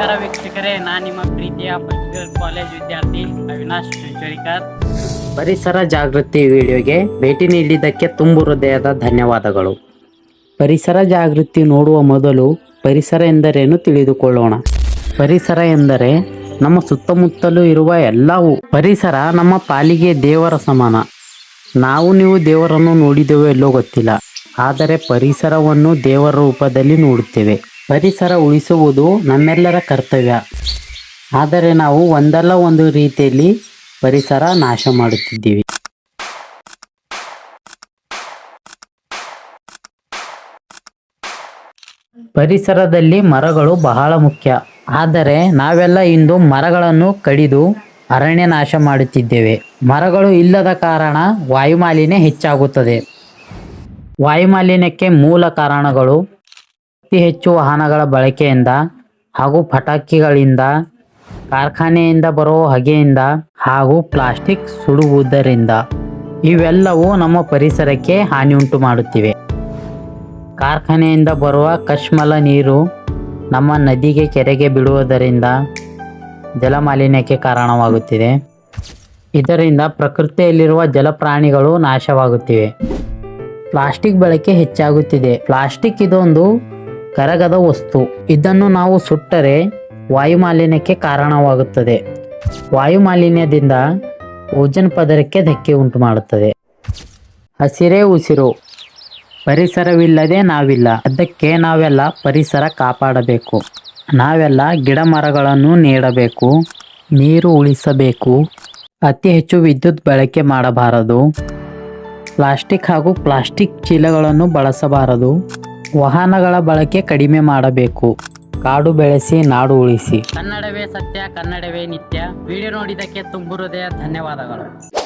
ನಮಸ್ಕಾರ ವೀಕ್ಷಕರೇ, ನಾನು ನಿಮ್ಮ ಪ್ರೀತಿಯ ಕಾಲೇಜ್ ವಿದ್ಯಾರ್ಥಿ ಅವಿನಾಶ್ ಚುಂಚಳಿಕರ್ ಪರಿಸರ ಜಾಗೃತಿ ವಿಡಿಯೋಗೆ ಭೇಟಿ ನೀಡಿದ್ದಕ್ಕೆ ತುಂಬು ಹೃದಯದ ಧನ್ಯವಾದಗಳು. ಪರಿಸರ ಜಾಗೃತಿ ನೋಡುವ ಮೊದಲು ಪರಿಸರ ಎಂದರೇನು ತಿಳಿದುಕೊಳ್ಳೋಣ. ಪರಿಸರ ಎಂದರೆ ನಮ್ಮ ಸುತ್ತಮುತ್ತಲೂ ಇರುವ ಎಲ್ಲವೂ. ಪರಿಸರ ನಮ್ಮ ಪಾಲಿಗೆ ದೇವರ ಸಮಾನ. ನಾವು ನೀವು ದೇವರನ್ನು ನೋಡಿದೆವೋ ಎಲ್ಲೋ ಗೊತ್ತಿಲ್ಲ. ಆದರೆ ಪರಿಸರವನ್ನು ದೇವರ ರೂಪದಲ್ಲಿ ನೋಡುತ್ತೇವೆ. ಪರಿಸರ ಉಳಿಸುವುದು ನಮ್ಮೆಲ್ಲರ ಕರ್ತವ್ಯ. ಆದರೆ ನಾವು ಒಂದಲ್ಲ ಒಂದು ರೀತಿಯಲ್ಲಿ ಪರಿಸರ ನಾಶ ಮಾಡುತ್ತಿದ್ದೀವಿ. ಪರಿಸರದಲ್ಲಿ ಮರಗಳು ಬಹಳ ಮುಖ್ಯ. ಆದರೆ ನಾವೆಲ್ಲ ಇಂದು ಮರಗಳನ್ನು ಕಡಿದು ಅರಣ್ಯ ನಾಶ ಮಾಡುತ್ತಿದ್ದೇವೆ. ಮರಗಳು ಇಲ್ಲದ ಕಾರಣ ವಾಯುಮಾಲಿನ್ಯ ಹೆಚ್ಚಾಗುತ್ತದೆ. ವಾಯುಮಾಲಿನ್ಯಕ್ಕೆ ಮೂಲ ಕಾರಣಗಳು ಅತಿ ಹೆಚ್ಚು ವಾಹನಗಳ ಬಳಕೆಯಿಂದ ಹಾಗೂ ಪಟಾಕಿಗಳಿಂದ, ಕಾರ್ಖಾನೆಯಿಂದ ಬರುವ ಹೊಗೆಯಿಂದ ಹಾಗೂ ಪ್ಲಾಸ್ಟಿಕ್ ಸುಡುವುದರಿಂದ ಇವೆಲ್ಲವೂ ನಮ್ಮ ಪರಿಸರಕ್ಕೆ ಹಾನಿ ಉಂಟು ಮಾಡುತ್ತಿವೆ. ಕಾರ್ಖಾನೆಯಿಂದ ಬರುವ ಕಶ್ಮಲ ನೀರು ನಮ್ಮ ನದಿಗೆ ಕೆರೆಗೆ ಬಿಡುವುದರಿಂದ ಜಲಮಾಲಿನ್ಯಕ್ಕೆ ಕಾರಣವಾಗುತ್ತಿದೆ. ಇದರಿಂದ ಪ್ರಕೃತಿಯಲ್ಲಿರುವ ಜಲಪ್ರಾಣಿಗಳು ನಾಶವಾಗುತ್ತಿವೆ. ಪ್ಲಾಸ್ಟಿಕ್ ಬಳಕೆ ಹೆಚ್ಚಾಗುತ್ತಿದೆ. ಪ್ಲಾಸ್ಟಿಕ್ ಇದೊಂದು ಕರಗದ ವಸ್ತು. ಇದನ್ನು ನಾವು ಸುಟ್ಟರೆ ವಾಯುಮಾಲಿನ್ಯಕ್ಕೆ ಕಾರಣವಾಗುತ್ತದೆ. ವಾಯುಮಾಲಿನ್ಯದಿಂದ ಓಜನ್ ಪದರಕ್ಕೆ ಧಕ್ಕೆ ಉಂಟು ಮಾಡುತ್ತದೆ ಹಸಿರೇ ಉಸಿರು. ಪರಿಸರವಿಲ್ಲದೆ ನಾವಿಲ್ಲ. ಅದಕ್ಕೆ ನಾವೆಲ್ಲ ಪರಿಸರ ಕಾಪಾಡಬೇಕು. ನಾವೆಲ್ಲ ಗಿಡ ಮರಗಳನ್ನು ನೆಡಬೇಕು. ನೀರು ಉಳಿಸಬೇಕು. ಅತಿ ಹೆಚ್ಚು ವಿದ್ಯುತ್ ಬಳಕೆ ಮಾಡಬಾರದು. ಪ್ಲಾಸ್ಟಿಕ್ ಹಾಗೂ ಪ್ಲಾಸ್ಟಿಕ್ ಚೀಲಗಳನ್ನು ಬಳಸಬಾರದು. ವಾಹನಗಳ ಬಳಕೆ ಕಡಿಮೆ ಮಾಡಬೇಕು. ಕಾಡು ಬೆಳೆಸಿ, ನಾಡು ಉಳಿಸಿ. ಕನ್ನಡವೇ ಸತ್ಯ, ಕನ್ನಡವೇ ನಿತ್ಯ. ವಿಡಿಯೋ ನೋಡಿದಕ್ಕೆ ತುಂಬು ಹೃದಯ, ಧನ್ಯವಾದಗಳು.